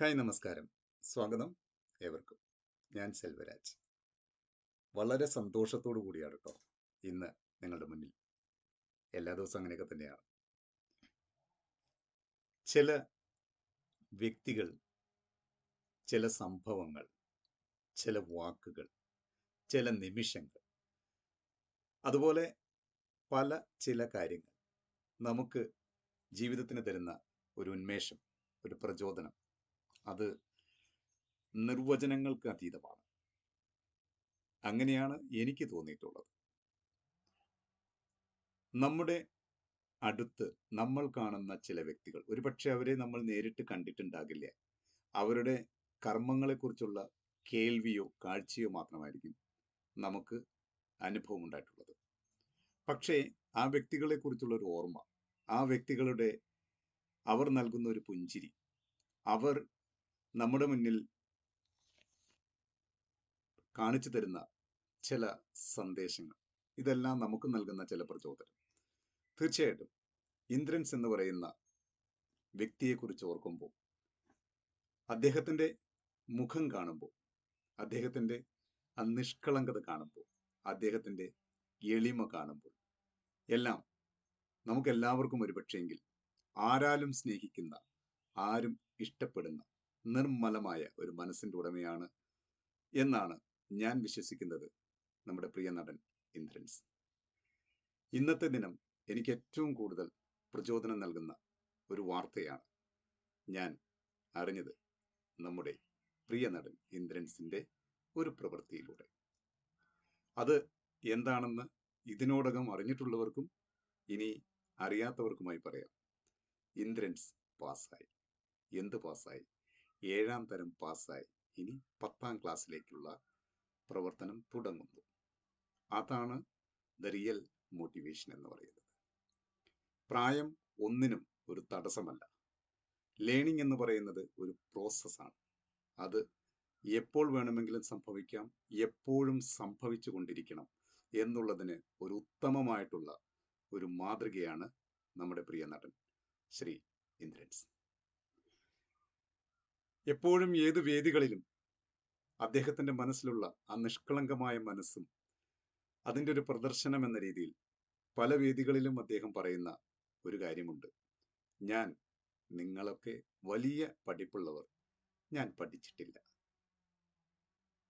Hi നമസ്കാരം. സ്വാഗതം ഏവർക്കും. ഞാൻ സെൽവരാജ്. വളരെ സന്തോഷത്തോടു കൂടിയാണ് കേട്ടോ ഇന്ന് നിങ്ങളുടെ മുന്നിൽ. എല്ലാ ദിവസവും അങ്ങനെയൊക്കെ തന്നെയാണ്. ചില വ്യക്തികൾ ചില സംഭവങ്ങൾ ചില വാക്കുകൾ ചില നിമിഷങ്ങൾ അതുപോലെ പല ചില കാര്യങ്ങൾ നമുക്ക് ജീവിതത്തിന് തരുന്ന ഒരു ഉന്മേഷം ഒരു പ്രചോദനം അത് നിർവചനങ്ങൾക്ക് അതീതമാണ്. അങ്ങനെയാണ് എനിക്ക് തോന്നിയിട്ടുള്ളത്. നമ്മുടെ അടുത്ത് നമ്മൾ കാണുന്ന ചില വ്യക്തികൾ ഒരുപക്ഷെ അവരെ നമ്മൾ നേരിട്ട് കണ്ടിട്ടുണ്ടാകില്ല? അവരുടെ കർമ്മങ്ങളെക്കുറിച്ചുള്ള കേൾവിയോ കാഴ്ചയോ മാത്രമായിരിക്കും നമുക്ക് അനുഭവം ഉണ്ടായിട്ടുള്ളത്. പക്ഷേ ആ വ്യക്തികളെക്കുറിച്ചുള്ള ഒരു ഓർമ്മ ആ വ്യക്തികളുടെ അവർ നൽകുന്ന ഒരു പുഞ്ചിരി അവർ നമ്മുടെ മുന്നിൽ കാണിച്ചു തരുന്ന ചില സന്ദേശങ്ങൾ. ഇതെല്ലാം നമുക്ക് നൽകുന്ന ചില പ്രചോദനം. തീർച്ചയായിട്ടും ഇന്ദ്രൻസ് എന്ന് പറയുന്ന വ്യക്തിയെക്കുറിച്ച് ഓർക്കുമ്പോൾ അദ്ദേഹത്തിന്റെ മുഖം കാണുമ്പോൾ അദ്ദേഹത്തിന്റെ ആ നിഷ്കളങ്കത കാണുമ്പോൾ അദ്ദേഹത്തിന്റെ എളിമ കാണുമ്പോൾ എല്ലാം നമുക്കെല്ലാവർക്കും ഒരുപക്ഷെങ്കിൽ ആരാലും സ്നേഹിക്കുന്ന ആരും ഇഷ്ടപ്പെടുന്ന നിർമ്മലമായ ഒരു മനസ്സിന്റെ ഉടമയാണ് എന്നാണ് ഞാൻ വിശ്വസിക്കുന്നത് നമ്മുടെ പ്രിയ നടൻ ഇന്ദ്രൻസ്. ഇന്നത്തെ ദിനം എനിക്ക് ഏറ്റവും കൂടുതൽ പ്രചോദനം നൽകുന്ന ഒരു വാർത്തയാണ് ഞാൻ അറിഞ്ഞത് നമ്മുടെ പ്രിയ നടൻ ഇന്ദ്രൻസിന്റെ ഒരു പ്രവൃത്തിയിലൂടെ. അത് എന്താണെന്ന് ഇതിനോടകം അറിഞ്ഞിട്ടുള്ളവർക്കും ഇനി അറിയാത്തവർക്കുമായി പറയാം. ഇന്ദ്രൻസ് പാസ്സായി. എന്ത് പാസ്സായി? ഏഴാം തരം പാസ്സായി. ഇനി പത്താം ക്ലാസ്സിലേക്കുള്ള പ്രവർത്തനം തുടങ്ങുന്നു. അതാണ് ദ റിയൽ മോട്ടിവേഷൻ എന്ന് പറയുന്നത്. പ്രായം ഒന്നിനും ഒരു തടസ്സമല്ല. ലേണിംഗ് എന്ന് പറയുന്നത് ഒരു പ്രോസസ്സാണ്. അത് എപ്പോൾ വേണമെങ്കിലും സംഭവിക്കാം എപ്പോഴും സംഭവിച്ചു കൊണ്ടിരിക്കണം എന്നുള്ളതിന് ഒരു ഉത്തമമായിട്ടുള്ള ഒരു മാതൃകയാണ് നമ്മുടെ പ്രിയ നടൻ ശ്രീ ഇന്ദ്രൻസ്. എപ്പോഴും ഏത് വേദികളിലും അദ്ദേഹത്തിന്റെ മനസ്സിലുള്ള ആ നിഷ്കളങ്കമായ മനസ്സും അതിന്റെ ഒരു പ്രദർശനം എന്ന രീതിയിൽ പല വേദികളിലും അദ്ദേഹം പറയുന്ന ഒരു കാര്യമുണ്ട്. ഞാൻ നിങ്ങളൊക്കെ വലിയ പഠിപ്പുള്ളവർ. ഞാൻ പഠിച്ചിട്ടില്ല.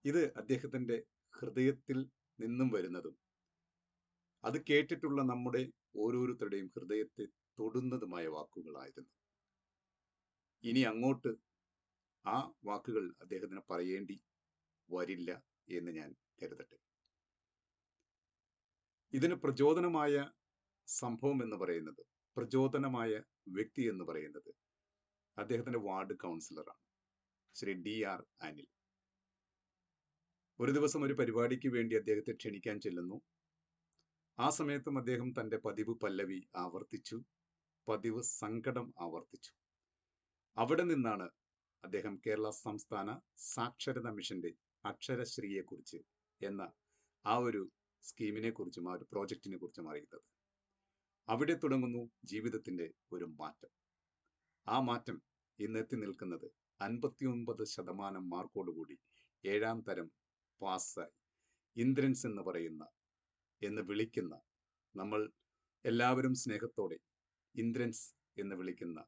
ഇത് അദ്ദേഹത്തിന്റെ ഹൃദയത്തിൽ നിന്നും വരുന്നതും അത് കേട്ടിട്ടുള്ള നമ്മുടെ ഓരോരുത്തരുടെയും ഹൃദയത്തെ തൊടുന്നതുമായ വാക്കുകളായിരുന്നു. ഇനി അങ്ങോട്ട് ആ വാക്കുകൾ അദ്ദേഹത്തിന് പറയേണ്ടി വരില്ല എന്ന് ഞാൻ കരുതട്ടെ. ഇതിന് പ്രചോദനമായ സംഭവം എന്ന് പറയുന്നത് പ്രചോദനമായ വ്യക്തി എന്ന് പറയുന്നത് അദ്ദേഹത്തിന്റെ വാർഡ് കൗൺസിലറാണ് ശ്രീ ഡി ആർ അനിൽ. ഒരു ദിവസം ഒരു പരിപാടിക്ക് വേണ്ടി അദ്ദേഹത്തെ ക്ഷണിക്കാൻ ചെല്ലുന്നു. ആ സമയത്തും അദ്ദേഹം തന്റെ പതിവ് പല്ലവി ആവർത്തിച്ചു പതിവ് സങ്കടം ആവർത്തിച്ചു. അവിടെ നിന്നാണ് അദ്ദേഹം കേരള സംസ്ഥാന സാക്ഷരതാ മിഷന്റെ അക്ഷരശ്രീയെ കുറിച്ച് എന്ന ആ ഒരു സ്കീമിനെ കുറിച്ചും ആ ഒരു പ്രോജക്റ്റിനെ കുറിച്ചും അറിയുന്നത്. അവിടെ തുടങ്ങുന്നു ജീവിതത്തിന്റെ ഒരു മാറ്റം. ആ മാറ്റം ഇന്ന് എത്തി നിൽക്കുന്നത് അൻപത്തിയൊൻപത് ശതമാനം മാർക്കോടുകൂടി ഏഴാം തരം പാസ്സായി. ഇന്ദ്രൻസ് എന്ന് പറയുന്ന എന്ന് വിളിക്കുന്ന നമ്മൾ എല്ലാവരും സ്നേഹത്തോടെ ഇന്ദ്രൻസ് എന്ന് വിളിക്കുന്ന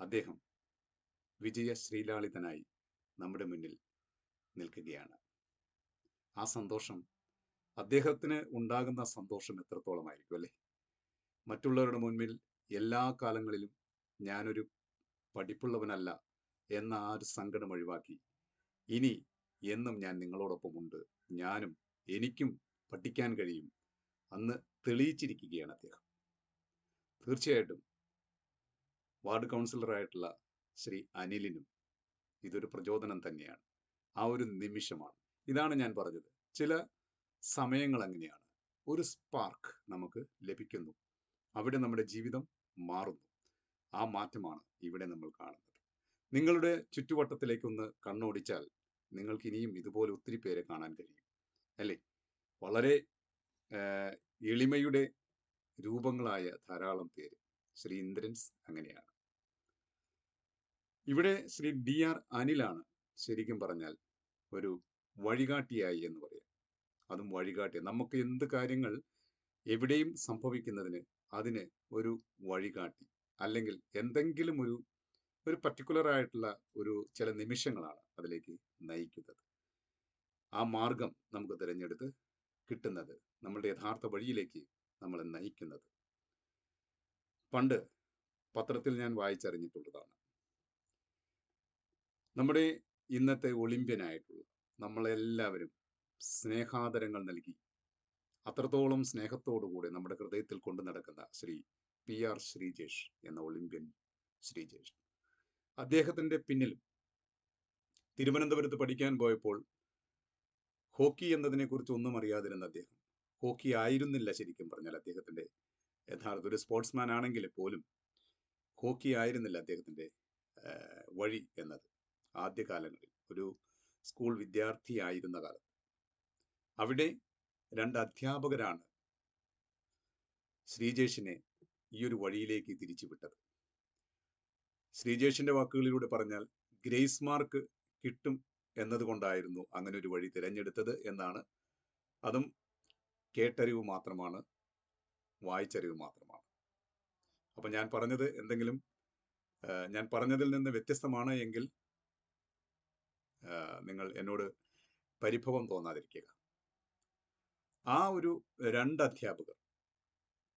അദ്ദേഹം വിജയ ശ്രീലാളിതനായി നമ്മുടെ മുന്നിൽ നിൽക്കുകയാണ്. ആ സന്തോഷം അദ്ദേഹത്തിന് ഉണ്ടാകുന്ന സന്തോഷം എത്രത്തോളമായിരിക്കും അല്ലേ? മറ്റുള്ളവരുടെ മുൻപിൽ എല്ലാ കാലങ്ങളിലും ഞാനൊരു പഠിപ്പുള്ളവനല്ല എന്ന ആ ഒരു സങ്കടം ഒഴിവാക്കി ഇനി എന്നും ഞാൻ നിങ്ങളോടൊപ്പമുണ്ട്. ഞാനും എനിക്കും പഠിക്കാൻ കഴിയും അന്ന് തെളിയിച്ചിരിക്കുകയാണ് അദ്ദേഹം. തീർച്ചയായിട്ടും വാർഡ് കൗൺസിലറായിട്ടുള്ള ശ്രീ അനിലിനും ഇതൊരു പ്രചോദനം തന്നെയാണ്. ആ ഒരു നിമിഷമാണ്. ഇതാണ് ഞാൻ പറഞ്ഞത്. ചില സമയങ്ങൾ അങ്ങനെയാണ്. ഒരു സ്പാർക്ക് നമുക്ക് ലഭിക്കുന്നു. അവിടെ നമ്മുടെ ജീവിതം മാറുന്നു. ആ മാറ്റമാണ് ഇവിടെ നമ്മൾ കാണുന്നത്. നിങ്ങളുടെ ചുറ്റുവട്ടത്തിലേക്കൊന്ന് കണ്ണോടിച്ചാൽ നിങ്ങൾക്ക് ഇനിയും ഇതുപോലെ ഒത്തിരി പേരെ കാണാൻ കഴിയും. അല്ലേ? വളരെ എളിമയുടെ രൂപങ്ങളായ ധാരാളം പേര്. ശ്രീ ഇന്ദ്രൻസ് അങ്ങനെയാണ്. ഇവിടെ ശ്രീ ഡി ആർ അനിലാണ് ശരിക്കും പറഞ്ഞാൽ ഒരു വഴികാട്ടിയായി എന്ന് പറയാം. അതും വഴികാട്ടി നമുക്ക് എന്ത് കാര്യങ്ങൾ എവിടെയും സംഭവിക്കുന്നതിന് അതിന് ഒരു വഴികാട്ടി. അല്ലെങ്കിൽ എന്തെങ്കിലും ഒരു ഒരു പർട്ടിക്കുലർ ആയിട്ടുള്ള ഒരു ചില നിമിഷങ്ങളാണ് അതിലേക്ക് നയിക്കുന്നത്. ആ മാർഗം നമുക്ക് തിരഞ്ഞെടുത്ത് കിട്ടുന്നത് നമ്മളുടെ യഥാർത്ഥ വഴിയിലേക്ക് നമ്മളെ നയിക്കുന്നത്. പണ്ട് പത്രത്തിൽ ഞാൻ വായിച്ചറിഞ്ഞിട്ടുള്ളതാണ്. നമ്മുടെ ഇന്നത്തെ ഒളിമ്പ്യനായിട്ടുള്ള നമ്മളെല്ലാവരും സ്നേഹാദരങ്ങൾ നൽകി അത്രത്തോളം സ്നേഹത്തോടുകൂടി നമ്മുടെ ഹൃദയത്തിൽ കൊണ്ടു നടക്കുന്ന ശ്രീ പി ആർ ശ്രീജേഷ് എന്ന ഒളിമ്പ്യൻ ശ്രീജേഷ്. അദ്ദേഹത്തിന്റെ പിന്നിലും തിരുവനന്തപുരത്ത് പഠിക്കാൻ പോയപ്പോൾ ഹോക്കി എന്നതിനെക്കുറിച്ച് ഒന്നും അറിയാതിരുന്ന അദ്ദേഹം ഹോക്കി ആയിരുന്നില്ല ശരിക്കും പറഞ്ഞാൽ അദ്ദേഹത്തിന്റെ യഥാർത്ഥ ഒരു സ്പോർട്സ്മാൻ ആണെങ്കിൽ പോലും ഹോക്കി ആയിരുന്നില്ല അദ്ദേഹത്തിന്റെ വഴി എന്നത്. ആദ്യകാലങ്ങളിൽ. ഒരു സ്കൂൾ വിദ്യാർത്ഥിയായിരുന്ന കാലത്ത്. അവിടെ രണ്ട് അധ്യാപകരാണ് ശ്രീജേഷിനെ ഈ ഒരു വഴിയിലേക്ക് തിരിച്ചുവിട്ടത്. ശ്രീജേഷിന്റെ വാക്കുകളിലൂടെ പറഞ്ഞാൽ ഗ്രേസ് മാർക്ക് കിട്ടും എന്നതുകൊണ്ടായിരുന്നു അങ്ങനെ ഒരു വഴി തിരഞ്ഞെടുത്തത് എന്നാണ്. അതും കേട്ടറിവ് മാത്രമാണ് വായിച്ചറിവ് മാത്രമാണ്. അപ്പൊ ഞാൻ പറഞ്ഞത് എന്തെങ്കിലും ഞാൻ പറഞ്ഞതിൽ നിന്ന് വ്യത്യസ്തമാണ് എങ്കിൽ നിങ്ങൾ എന്നോട് പരിഭവം തോന്നാതിരിക്കുക. ആ ഒരു രണ്ട് അധ്യാപകർ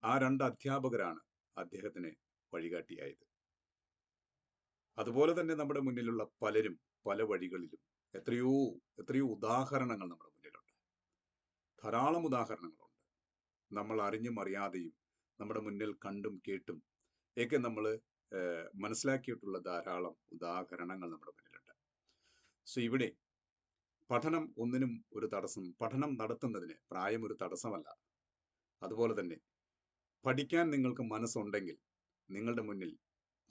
ആ രണ്ട് അധ്യാപകരാണ് അദ്ദേഹത്തിന് വഴികാട്ടിയായത്. അതുപോലെ തന്നെ നമ്മുടെ മുന്നിലുള്ള പലരും പല വഴികളിലും എത്രയോ എത്രയോ ഉദാഹരണങ്ങൾ നമ്മുടെ മുന്നിലുണ്ട്. ധാരാളം ഉദാഹരണങ്ങളുണ്ട്. നമ്മൾ അറിഞ്ഞും അറിയാതെയും നമ്മുടെ മുന്നിൽ കണ്ടും കേട്ടും ഒക്കെ നമ്മൾ മനസ്സിലാക്കിയിട്ടുള്ള ധാരാളം ഉദാഹരണങ്ങൾ നമ്മുടെ മുന്നിലുണ്ട്. സോ ഇവിടെ പഠനം ഒന്നിനും ഒരു തടസ്സം പഠനം നടത്തുന്നതിന് പ്രായം ഒരു തടസ്സമല്ല. അതുപോലെ തന്നെ പഠിക്കാൻ നിങ്ങൾക്ക് മനസ്സുണ്ടെങ്കിൽ നിങ്ങളുടെ മുന്നിൽ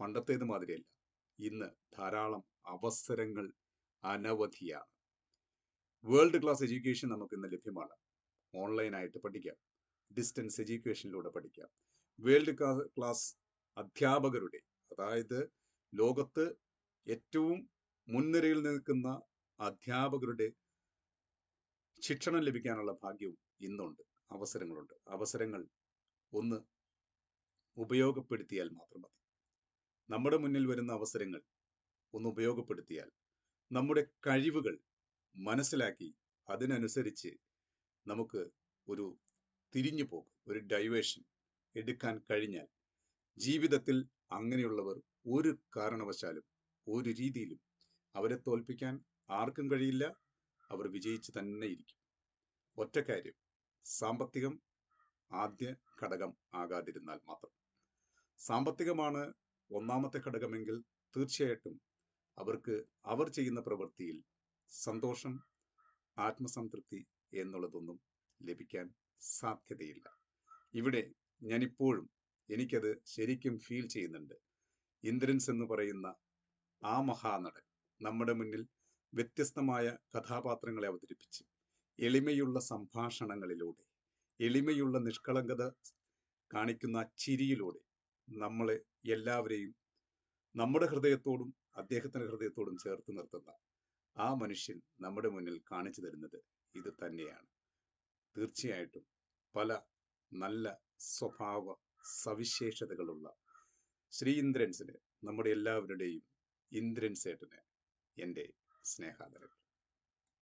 പണ്ടത്തേത് മാതിരിയല്ല. ഇന്ന് ധാരാളം അവസരങ്ങൾ അനവധിയാണ്. വേൾഡ് ക്ലാസ് എഡ്യൂക്കേഷൻ നമുക്ക് ഇന്ന് ലഭ്യമാണ്. ഓൺലൈനായിട്ട് പഠിക്കാം. ഡിസ്റ്റൻസ് എഡ്യൂക്കേഷനിലൂടെ പഠിക്കാം. വേൾഡ് ക്ലാസ് അധ്യാപകരുടെ അതായത് ലോകത്ത് ഏറ്റവും മുൻനിരയിൽ നിൽക്കുന്ന അധ്യാപകരുടെ ശിക്ഷണം ലഭിക്കാനുള്ള ഭാഗ്യവും ഇന്നുണ്ട്. അവസരങ്ങളുണ്ട്. അവസരങ്ങൾ ഒന്ന് ഉപയോഗപ്പെടുത്തിയാൽ മാത്രം മതി. നമ്മുടെ മുന്നിൽ വരുന്ന അവസരങ്ങൾ ഒന്ന് ഉപയോഗപ്പെടുത്തിയാൽ നമ്മുടെ കഴിവുകൾ മനസ്സിലാക്കി അതിനനുസരിച്ച് നമുക്ക് ഒരു തിരിഞ്ഞു പോക്ക് ഒരു ഡൈവേഷൻ എടുക്കാൻ കഴിഞ്ഞാൽ ജീവിതത്തിൽ അങ്ങനെയുള്ളവർ ഒരു കാരണവശാലും ഒരു രീതിയിലും അവരെ തോൽപ്പിക്കാൻ ആർക്കും കഴിയില്ല. അവർ വിജയിച്ച് തന്നെ ഇരിക്കും. ഒറ്റ കാര്യം സാമ്പത്തികം ആദ്യ ഘടകം ആകാതിരുന്നാൽ മാത്രം. സാമ്പത്തികമാണ് ഒന്നാമത്തെ ഘടകമെങ്കിൽ തീർച്ചയായിട്ടും അവർക്ക് അവർ ചെയ്യുന്ന പ്രവൃത്തിയിൽ സന്തോഷം ആത്മസംതൃപ്തി എന്നുള്ളതൊന്നും ലഭിക്കാൻ സാധ്യതയില്ല. ഇവിടെ ഞാനിപ്പോഴും എനിക്കത് ശരിക്കും ഫീൽ ചെയ്യുന്നുണ്ട്. ഇന്ദ്രൻസ് എന്ന് പറയുന്ന ആ മഹാനടൻ നമ്മുടെ മുന്നിൽ വ്യത്യസ്തമായ കഥാപാത്രങ്ങളെ അവതരിപ്പിച്ച്. എളിമയുള്ള സംഭാഷണങ്ങളിലൂടെ എളിമയുള്ള നിഷ്കളങ്കത കാണിക്കുന്ന ചിരിയിലൂടെ നമ്മളെ എല്ലാവരെയും നമ്മുടെ ഹൃദയത്തോടും അദ്ദേഹത്തിന്റെ ഹൃദയത്തോടും ചേർത്ത് നിർത്തുന്ന ആ മനുഷ്യൻ നമ്മുടെ മുന്നിൽ കാണിച്ചു തരുന്നത് ഇത് തന്നെയാണ്. തീർച്ചയായിട്ടും പല നല്ല സ്വഭാവ സവിശേഷതകളുള്ള ശ്രീ ഇന്ദ്രൻസിന് നമ്മുടെ എല്ലാവരുടെയും ഇന്ദ്രൻ സേട്ടന് എന്റെ സ്നേഹാദരങ്ങൾ.